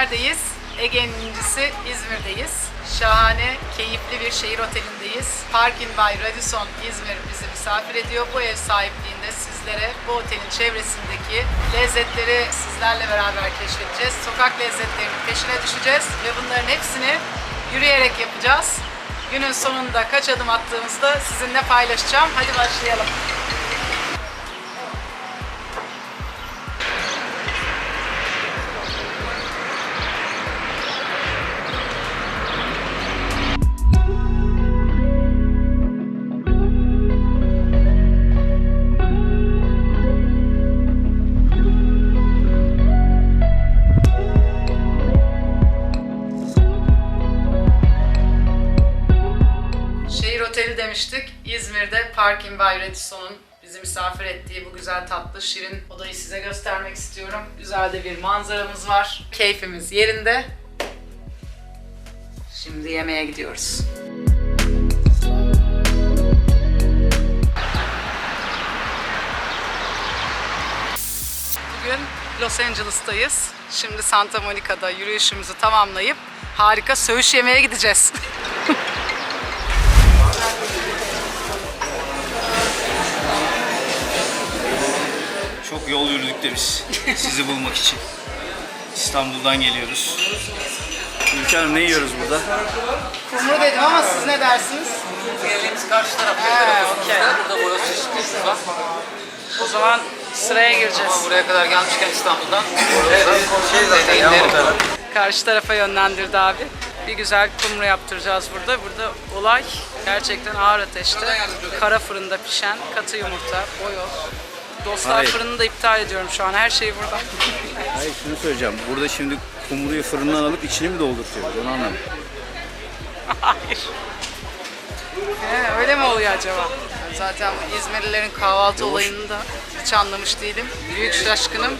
Neredeyiz? Ege'nin incisi İzmir'deyiz. Şahane, keyifli bir şehir otelindeyiz. Parkin by Radisson İzmir bizi misafir ediyor. Bu ev sizlere bu otelin çevresindeki lezzetleri sizlerle beraber keşfedeceğiz. Sokak lezzetlerinin peşine düşeceğiz ve bunların hepsini yürüyerek yapacağız. Günün sonunda kaç adım attığımızda sizinle paylaşacağım. Hadi başlayalım. Demiştik. İzmir'de Parkin Bay Radisson'un bizi misafir ettiği bu güzel tatlı şirin odayı size göstermek istiyorum. Güzel de bir manzaramız var. Keyfimiz yerinde. Şimdi yemeğe gidiyoruz. Bugün Los Angeles'tayız. Şimdi Santa Monica'da yürüyüşümüzü tamamlayıp harika söğüş yemeye gideceğiz. yol yürüdük de biz sizi bulmak için. İstanbul'dan geliyoruz. Ülke Hanım ne yiyoruz burada? Kumru dedim ama siz ne dersiniz? Geldiğimiz karşı taraf. He, okey. Burada boyoz çeşitliğimiz var. O zaman sıraya gireceğiz. Ama buraya kadar gelmişken İstanbul'dan şey zaten ya Karşı tarafa yönlendirdi abi. Bir güzel kumru yaptıracağız burada. Burada olay gerçekten ağır ateşte. Kara fırında pişen katı yumurta, boyoz. Dostlar Hayır. fırını da iptal ediyorum şu an. Her şey burada. Hayır şunu söyleyeceğim. Burada şimdi kumruyu fırından alıp içini mi doldurtuyoruz? Onu anlamadım. Hayır. He, öyle mi oluyor acaba? Zaten bu İzmirlilerin kahvaltı olayını da hiç anlamış değilim. Büyük şaşkınım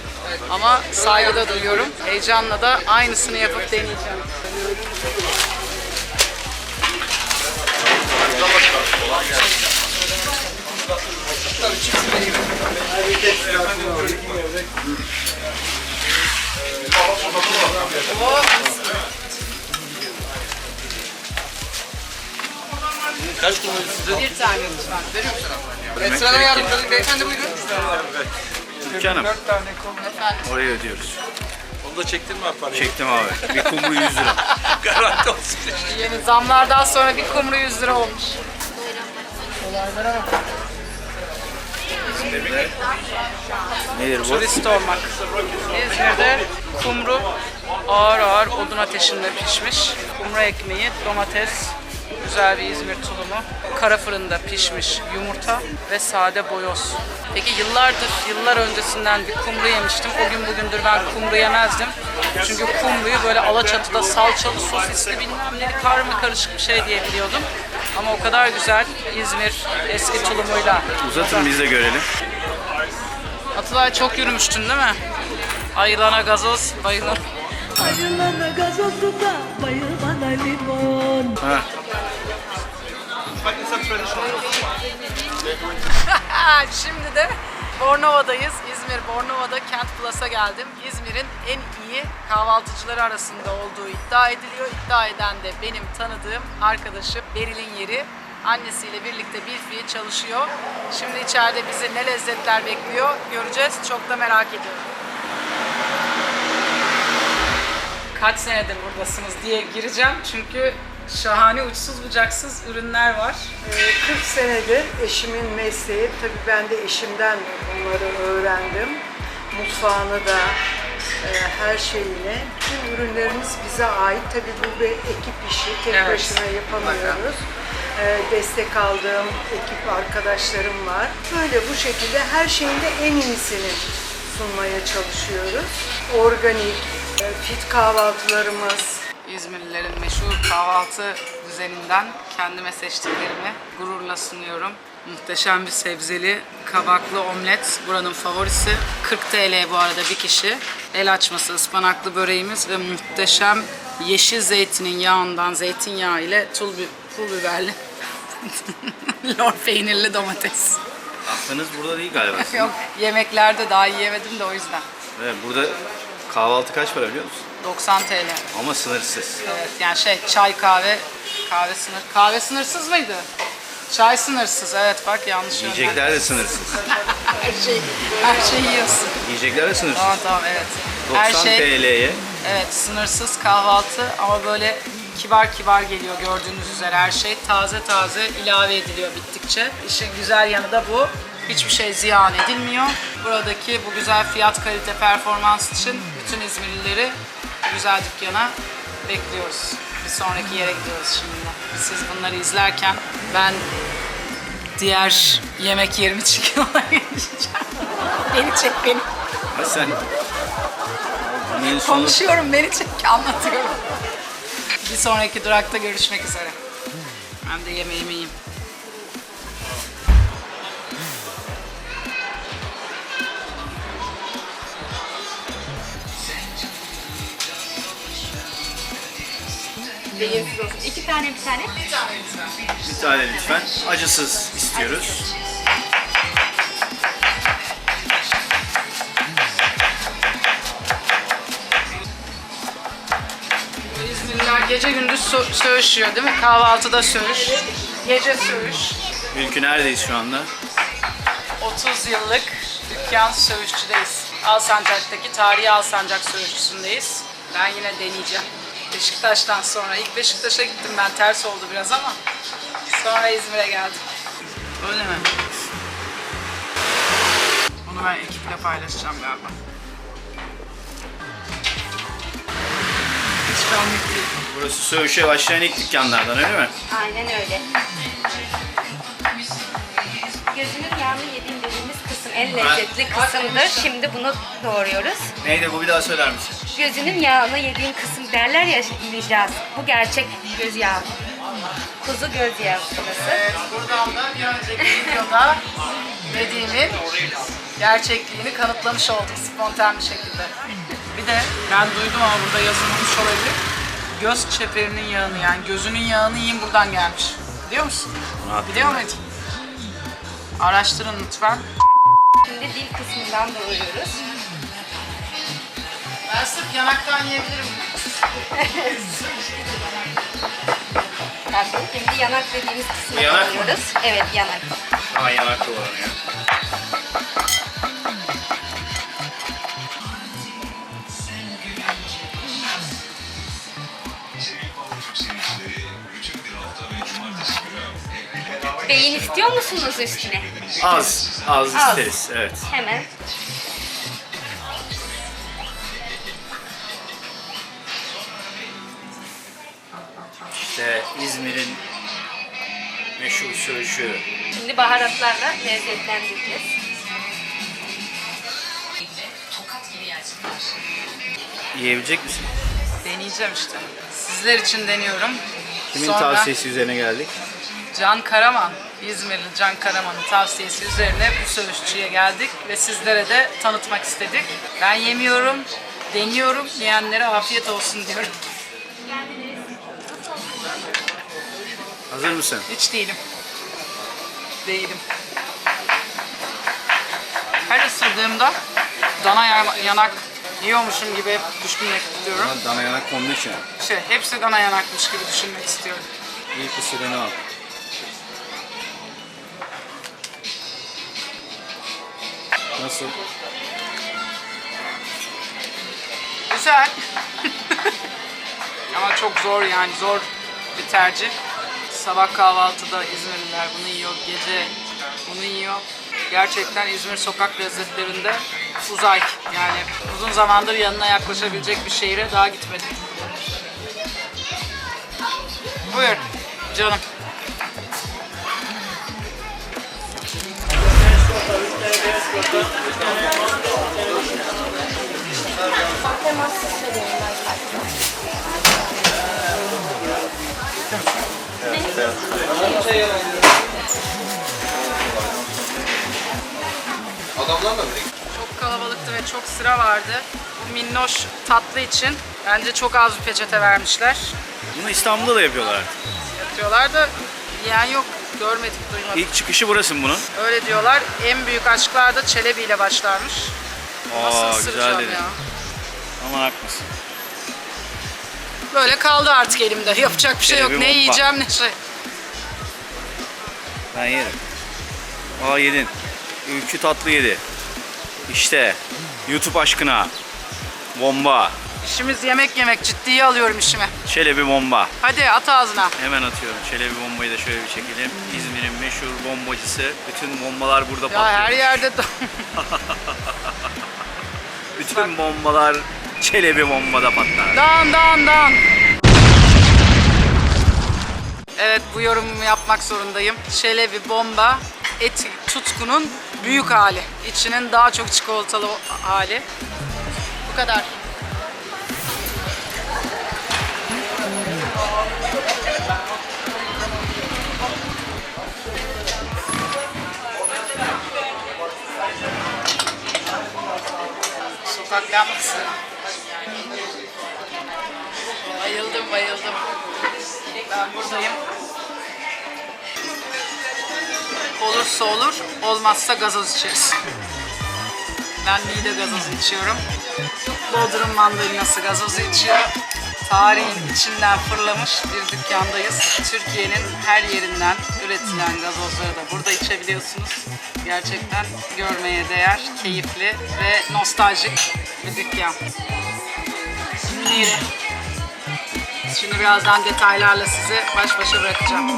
ama saygıda duyuyorum. Heyecanla da aynısını yapıp deneyeceğim. Kaç kumru size? Bir tane lütfen. Veriyor musun? Sırada yardımcı olun. Beyefendi buyurun. Ülke Hanım Efendim. oraya ödüyoruz. Onu da çektin mi parayı? Çektim abi. Bir kumru 100 lira. Garanti olsun. Yeni zamlardan sonra bir kumru 100 lira olmuş. Nedir bu? Turist olmak. İzmir'de kumru ağır ağır odun ateşinde pişmiş. Kumru ekmeği, domates, güzel bir İzmir tulumu, kara fırında pişmiş yumurta ve sade boyoz. Peki yıllardır, yıllar öncesinden bir kumru yemiştim. O gün bugündür ben kumru yemezdim. Çünkü kumruyu böyle Alaçatı'da salçalı, sosisli bilmem neli karma karışık bir şey diye biliyordum. Ama o kadar güzel İzmir eski tulumuyla. Uzatın biz de görelim. Atılay çok yürümüştün değil mi? Ayılana gazoz, bayılana... Bayılana gazozlu da bayılana limon. Ha. Şimdi de Bornova'dayız. İzmir Bornova'da Kent Plus'a geldim. İzmir'in en iyi kahvaltıcıları arasında olduğu iddia ediliyor. İddia eden de benim tanıdığım arkadaşı Beril'in yeri. Annesiyle birlikte bir fiil çalışıyor. Şimdi içeride bizi ne lezzetler bekliyor göreceğiz. Çok da merak ediyorum. Kaç senedir buradasınız diye gireceğim. Çünkü şahane uçsuz bucaksız ürünler var. Ee, 40 senedir eşimin mesleği. Tabii ben de eşimden bunları öğrendim. Mutfağını da e, her şeyini. Tüm ürünlerimiz bize ait. Tabii bu bir ekip işi. Tek Evet. başına yapamıyoruz. Ee, destek aldığım ekip arkadaşlarım var. Böyle bu şekilde her şeyin de en iyisini sunmaya çalışıyoruz. Organik, e, fit kahvaltılarımız, İzmirlilerin meşhur kahvaltı düzeninden kendime seçtiklerimi gururla sunuyorum. Muhteşem bir sebzeli kabaklı omlet buranın favorisi. 40 TL bu arada bir kişi. El açması ıspanaklı böreğimiz ve muhteşem yeşil zeytinin yağından zeytinyağı ile tul, bi- pul biberli lor peynirli domates. Aklınız burada değil galiba. Yok yemeklerde daha yiyemedim de o yüzden. Evet, burada kahvaltı kaç para biliyor musun? 90 TL. Ama sınırsız. Evet yani şey çay kahve kahve sınır kahve sınırsız mıydı? Çay sınırsız evet bak yanlış. Yiyecekler de sınırsız. Her şey her şeyi yiyorsun. Yiyecekler de sınırsız. Tamam tamam evet. 90 Her şey TL'ye evet sınırsız kahvaltı ama böyle kibar kibar geliyor gördüğünüz üzere her şey taze taze ilave ediliyor bittikçe. İşin güzel yanı da bu. Hiçbir şey ziyan edilmiyor. Buradaki bu güzel fiyat kalite performans için bütün İzmirlileri güzel dükkana bekliyoruz. Bir sonraki yere gidiyoruz şimdi. Siz bunları izlerken ben diğer yemek yerimi çıkıyorlar geçeceğim. beni çek beni. Ha sen Konuşuyorum beni çek anlatıyorum. Bir sonraki durakta görüşmek üzere. Ben de yemeğimi yiyeyim. Beyinsiz olsun. İki tane bir tane. bir tane lütfen. Acısız istiyoruz. İzmirliler gece gündüz so- söğüşüyor değil mi? Kahvaltıda söğüş, gece söğüş. Ülkü neredeyiz şu anda? 30 yıllık dükkan söğüşçüdeyiz. Alsancak'taki tarihi Alsancak söğüşçüsündeyiz. Ben yine deneyeceğim. Beşiktaş'tan sonra. ilk Beşiktaş'a gittim ben ters oldu biraz ama. Sonra İzmir'e geldim. Öyle mi? Bunu ben ekiple paylaşacağım galiba. Hiç benlik değil. Burası söğüşe başlayan ilk dükkanlardan öyle mi? Aynen öyle. Gözünün yağını yediğin dediğimiz kısım en lezzetli kısımdır. Şimdi bunu doğruyoruz. Neydi bu bir daha söyler misin? Gözünün yağını yediğin kısım derler ya yiyeceğiz. Bu gerçek göz yağı. Kuzu göz yağı burası. Evet, buradan da bir önceki videoda dediğimin gerçekliğini kanıtlamış olduk spontan bir şekilde. Bir de ben duydum ama burada yazılmamış olabilir. Göz çeperinin yağını yani gözünün yağını yiyin buradan gelmiş. Biliyor musun? Biliyor muydun? Araştırın lütfen. Şimdi dil kısmından doğruyoruz. Ben sırf yanaktan yiyebilirim. Bakın şimdi yanak dediğimiz kısmı yanak mı? Evet yanak. Aa yanaklı olan ya. Beyin istiyor musunuz üstüne? Az, az, Az. isteriz. Evet. Hemen. İzmir'in meşhur söğüşü. Şimdi baharatlarla lezzetlendireceğiz. Yiyebilecek misin? Deneyeceğim işte. Sizler için deniyorum. Kimin Sonra tavsiyesi üzerine geldik? Can Karaman, İzmirli Can Karaman'ın tavsiyesi üzerine bu söğüşçüye geldik ve sizlere de tanıtmak istedik. Ben yemiyorum, deniyorum, yiyenlere afiyet olsun diyorum. Hazır mısın? Hiç değilim. Değilim. Her ısırdığımda dana yana- yanak yiyormuşum gibi hep düşünmek istiyorum. Ama dana yanak konduğu için. Şey, hepsi dana yanakmış gibi düşünmek istiyorum. İlk ısırığını al. Nasıl? Güzel. Ama çok zor yani zor bir tercih. Sabah kahvaltıda İzmirliler bunu yiyor, gece bunu yiyor. Gerçekten İzmir sokak lezzetlerinde uzay. Yani uzun zamandır yanına yaklaşabilecek bir şehire daha gitmedim. Buyur canım. Adamlarla mı? Çok kalabalıktı ve çok sıra vardı. Bu minnoş tatlı için bence çok az bir peçete vermişler. Bunu İstanbul'da da yapıyorlar artık. Yapıyorlar da yiyen yok. Görmedik, duymadık. İlk çıkışı burası mı bunun? Öyle diyorlar. En büyük aşklar da Çelebi ile başlarmış. Nasıl Aa ısıracağım güzel dedi. ya? Aman haklısın. Böyle kaldı artık elimde. Yapacak bir şey yok. Çelebi Ne bomba. yiyeceğim ne şey. Ben yerim. Aa yedin. Ülkü tatlı yedi. İşte YouTube aşkına. Bomba. İşimiz yemek yemek. Ciddiye alıyorum işimi. Çelebi bomba. Hadi at ağzına. Hemen atıyorum. Çelebi bombayı da şöyle bir çekelim. İzmir'in meşhur bombacısı. Bütün bombalar burada Ya patlıyor. her yerde Bütün bombalar Çelebi bombada patlar. Dan dan dan. Evet bu yorumumu yapmak zorundayım. Çelebi bomba et tutkunun büyük hali. İçinin daha çok çikolatalı hali. Bu kadar. Sokak lambası. Bayıldım bayıldım. Ben buradayım. Olursa olur, olmazsa gazoz içeriz. Ben mide gazozu içiyorum. Bodrum mandalinası gazozu içiyor. Tarihin içinden fırlamış bir dükkandayız. Türkiye'nin her yerinden üretilen gazozları da burada içebiliyorsunuz. Gerçekten görmeye değer, keyifli ve nostaljik bir dükkan. Neydi? Şimdi birazdan detaylarla sizi baş başa bırakacağım.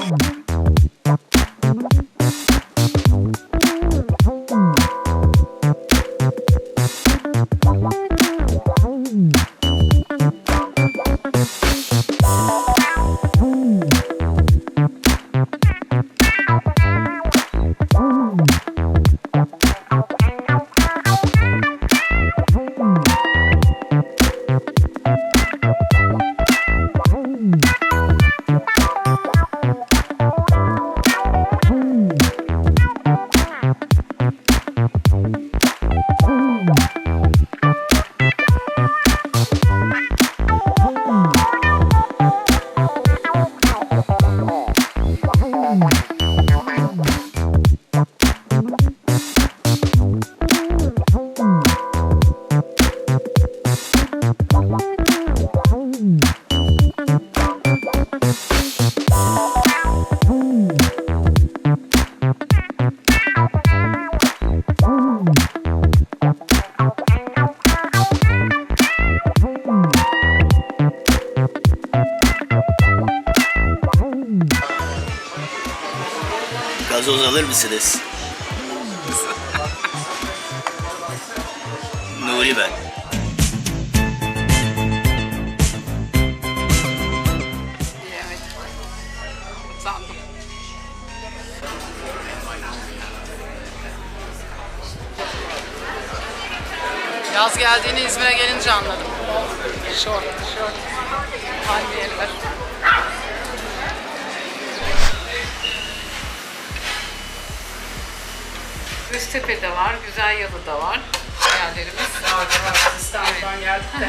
Mısınız? Nuri ben. Yaz geldiğini İzmir'e gelince anladım. Şort, şort. Hangi Göztepe'de var, Güzel Yalı'da var yerlerimiz. İstanbul'dan geldik de.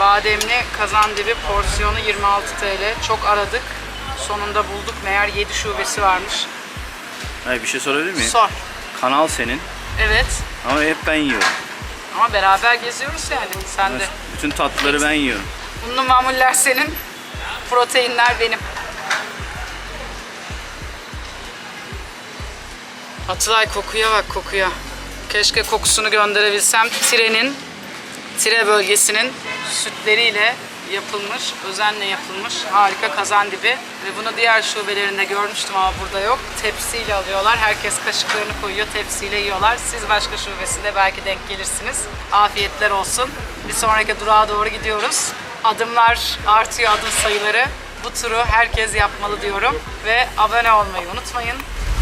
Bademli kazandibi porsiyonu 26 TL. Çok aradık. Sonunda bulduk. Meğer 7 şubesi varmış. Hayır bir şey sorabilir miyim? Sor. Kanal senin Evet. ama hep ben yiyorum. Ama beraber geziyoruz yani. Sen de. Bütün tatlıları ben yiyorum. Unlu mamuller senin. Proteinler benim. Atılay kokuya bak kokuya. Keşke kokusunu gönderebilsem. Tirenin, Tire bölgesinin sütleriyle yapılmış, özenle yapılmış harika kazandibi. Ve bunu diğer şubelerinde görmüştüm ama burada yok. Tepsiyle alıyorlar. Herkes kaşıklarını koyuyor, tepsiyle yiyorlar. Siz başka şubesinde belki denk gelirsiniz. Afiyetler olsun. Bir sonraki durağa doğru gidiyoruz. Adımlar artıyor adım sayıları. Bu turu herkes yapmalı diyorum. Ve abone olmayı unutmayın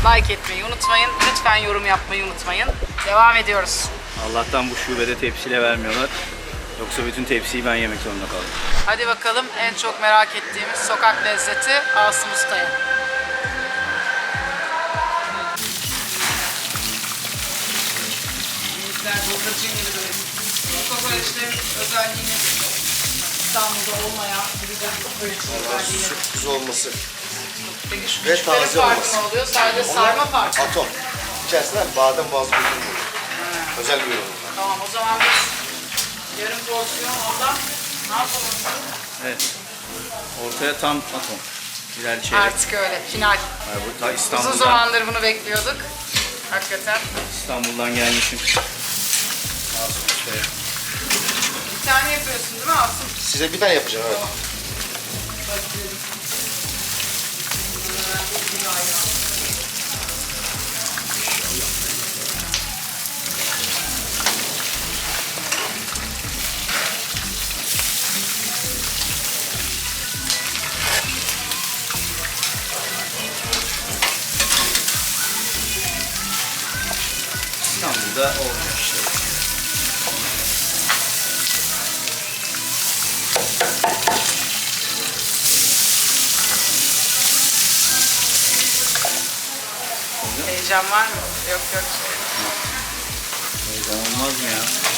like etmeyi unutmayın. Lütfen yorum yapmayı unutmayın. Devam ediyoruz. Allah'tan bu şubede tepsiyle vermiyorlar. Yoksa bütün tepsiyi ben yemek zorunda kaldım. Hadi bakalım en çok merak ettiğimiz sokak lezzeti Asım Usta'ya. Bizler bıldırcın gibi böyle. Bu kokoreçlerin özelliğini İstanbul'da olmayan güzel. Sürpriz olması. Peki şu Ve küçüklerin taze farkı olması. ne oluyor? Sadece sarma farkı. Atom. İçerisinde badem bazı bulunmuyor. Özel bir ürün. Tamam o zaman biz yarım porsiyon oradan ne yapalım? Evet. Ortaya tam atom. Birer çeyrek. Artık öyle final. Hayır, bu ta Uzun İstanbul'dan, zamandır bunu bekliyorduk. Hakikaten. İstanbul'dan gelmişim. Asım Usta'ya. Bir tane yapıyorsun değil mi Asım? Size bir tane yapacağım evet. İstanbul'da olmuyor işte. Heyecan var mı? Yok yok. Heyecan olmaz mı ya?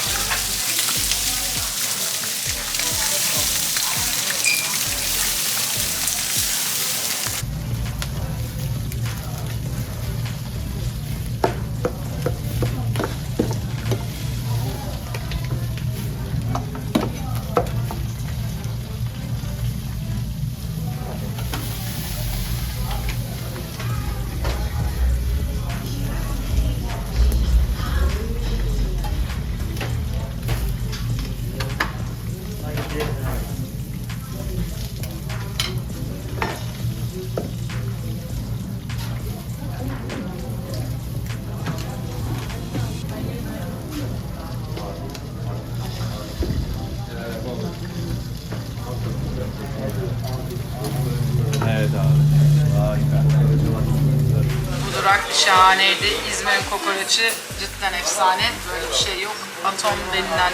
Şahaneydi. İzmir'in kokoreçi cidden efsane. Böyle bir şey yok. Atom denilen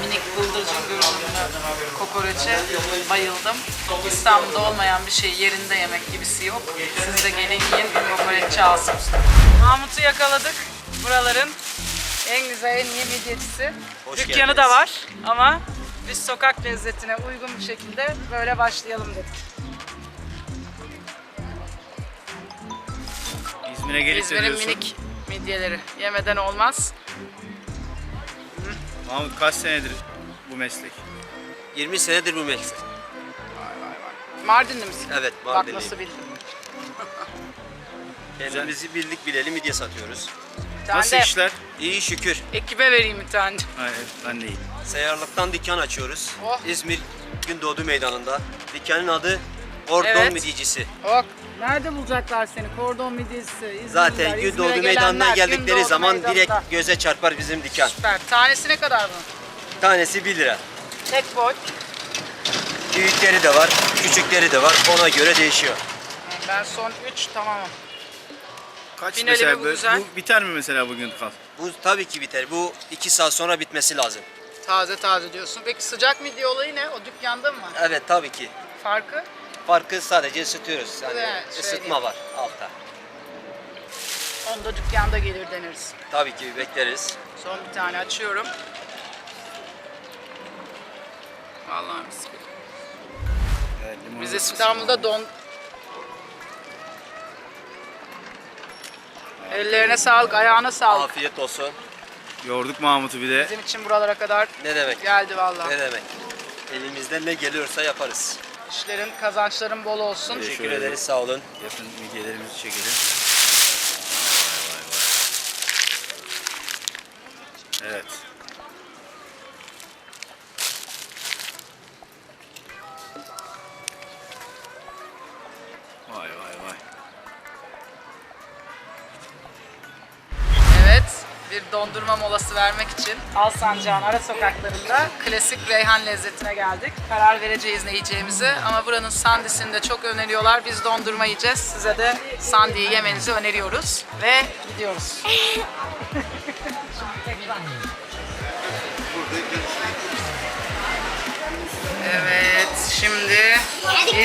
minik bıldırcın görünümlü kokoreçe bayıldım. İstanbul'da olmayan bir şey yerinde yemek gibisi yok. Siz de gelin yiyin kokoreççi Usta. Mahmut'u yakaladık. Buraların en güzel, en iyi midyecisi. Dükkanı da var ama biz sokak lezzetine uygun bir şekilde böyle başlayalım dedik. İzmir'e gelip de İzmir'in diyorsun. minik midyeleri. Yemeden olmaz. Mahmut kaç senedir bu meslek? 20 senedir bu meslek. Mardinli misin? Evet, Bak Mardinliyim. nasıl bildim. Kendimizi bildik bileli midye satıyoruz. Bir tane Nasıl de işler? İyi şükür. ekibe vereyim bir tane. Hayır ben değil. Seyyarlıktan dükkan açıyoruz. Oh. İzmir Gündoğdu Meydanı'nda. Dükkanın adı Ordon Evet. Midyecisi. Bak nerede bulacaklar seni? Kordon midyesi, İzmirliler, Zaten İzmir'e Gündoğdu gelenler, Meydanı'na geldikleri Gündoğdu zaman Meydanı'nda. direkt göze çarpar bizim dükkan. Süper. Tanesi ne kadar bunun? Tanesi 1 lira. Tek boy. Büyükleri de var, küçükleri de var. Ona göre değişiyor. Ben son 3 tamamım. Kaç Finali mesela bu güzel. bu biter mi mesela bugün kal? Bu tabii ki biter. Bu 2 saat sonra bitmesi lazım. Taze taze diyorsun. Peki sıcak midye olayı ne? O dükkanda mı? Evet tabii ki. Farkı? Farkı sadece ısıtıyoruz. Yani Evet, ısıtma söyleyeyim. var altta. Onu da dükkanda gelir deniriz. Tabii ki bekleriz. Son bir tane açıyorum. Vallahi mis gibi. Biz. İstanbul'da don... Ellerine sağlık, ayağına sağlık. Afiyet olsun. Yorduk Mahmut'u bir de. Bizim için buralara kadar Ne demek? geldi vallahi. Ne demek? Elimizden ne geliyorsa yaparız. İşlerin, kazançların bol olsun. Teşekkür şöyle ederiz. Sağ olun. Yakın midyelerimizi çekelim. Vay vay vay. Evet. Dondurma molası vermek için Alsancak'ın ara sokaklarında klasik reyhan lezzetine geldik. Karar vereceğiz ne yiyeceğimizi ama buranın sandisini de çok öneriyorlar. Biz dondurma yiyeceğiz. Size de sandiyi yemenizi öneriyoruz ve gidiyoruz. Evet, şimdi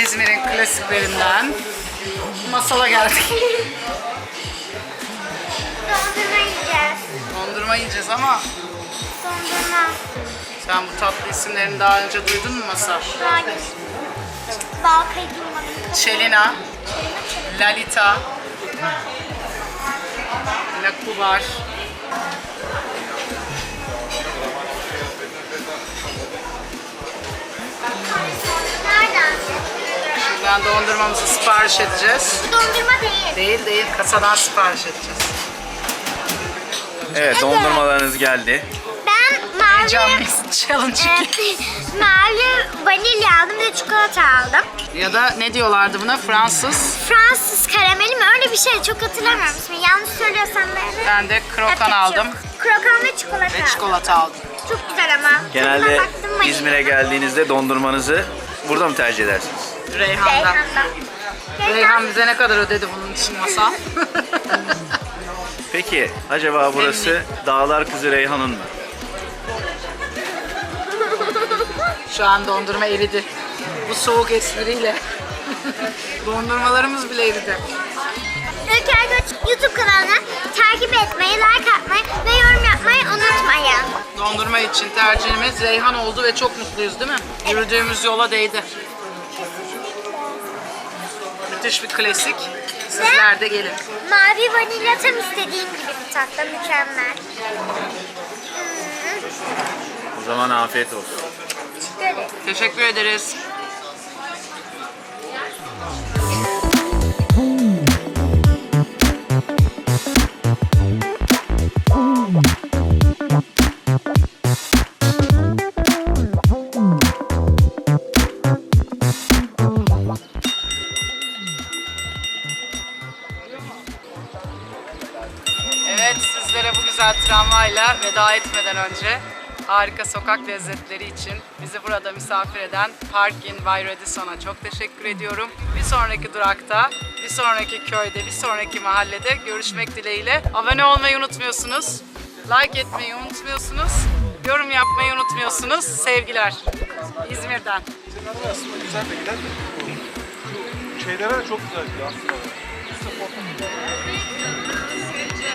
İzmir'in klasiklerinden masala geldik. Dondurma yiyeceğiz. Dondurma yiyeceğiz ama Dondurma. Sen bu tatlı isimlerini daha önce duydun mu Masar? Hayır. Balkayı duymadım. Çelina, Lalita, Lakubar, Nereden? Şimdiden dondurmamızı sipariş edeceğiz. Dondurma değil. Değil değil, kasadan sipariş edeceğiz. Evet dondurmalarınız geldi. Ben mavi, Heyecanlıyız, challenge mavi vanilya aldım ve çikolata aldım. Ya da ne diyorlardı buna? Fransız. Fransız karameli mi? Öyle bir şey. Çok hatırlamıyorum ismini. Yanlış söylüyorsam ben. Ben de krokan aldım. Krokan ve çikolata. ve aldım. çikolata aldım. Çok güzel ama. Genelde Tadına baktım vanilya. İzmir'e geldiğinizde dondurmanızı burada mı tercih edersiniz? Reyhan'dan. Reyhan'dan. Reyhan bize ne kadar ödedi bunun için masal? Peki acaba burası Dağlar Kızı Reyhan'ın mı? Şu an dondurma eridi. Bu soğuk espriyle. Dondurmalarımız bile eridi. Ülker Göç YouTube kanalını takip etmeyi, like atmayı ve yorum yapmayı unutmayın. Dondurma için tercihimiz Reyhan oldu ve çok mutluyuz değil mi? Yürüdüğümüz yola değdi. Müthiş bir klasik. Sizler de gelin. Mavi vanilya tam istediğim gibi bir tatlı, mükemmel. O zaman afiyet olsun. Teşekkür ederiz. Veda etmeden önce harika sokak lezzetleri için bizi burada misafir eden Parkin Bay Radisson'a çok teşekkür ediyorum. Bir sonraki durakta, bir sonraki köyde, bir sonraki mahallede görüşmek dileğiyle. Abone olmayı unutmuyorsunuz. Like etmeyi unutmuyorsunuz. Yorum yapmayı unutmuyorsunuz. Sevgiler. İzmir'den. Aslında güzel de gider. Şeylere çok güzel gidiyor aslında.